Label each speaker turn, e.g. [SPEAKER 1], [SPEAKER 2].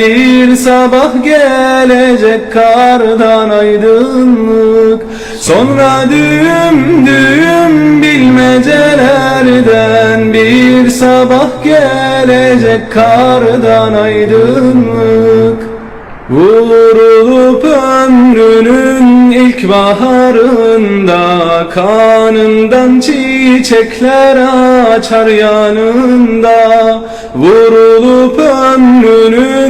[SPEAKER 1] Bir sabah gelecek kardan aydınlık. Sonra düğüm düğüm bilmecelerden Bir sabah gelecek kardan aydınlık. Vurulup ömrünün ilk baharında Kanından çiçekler açar yanında. Vurulup ömrünün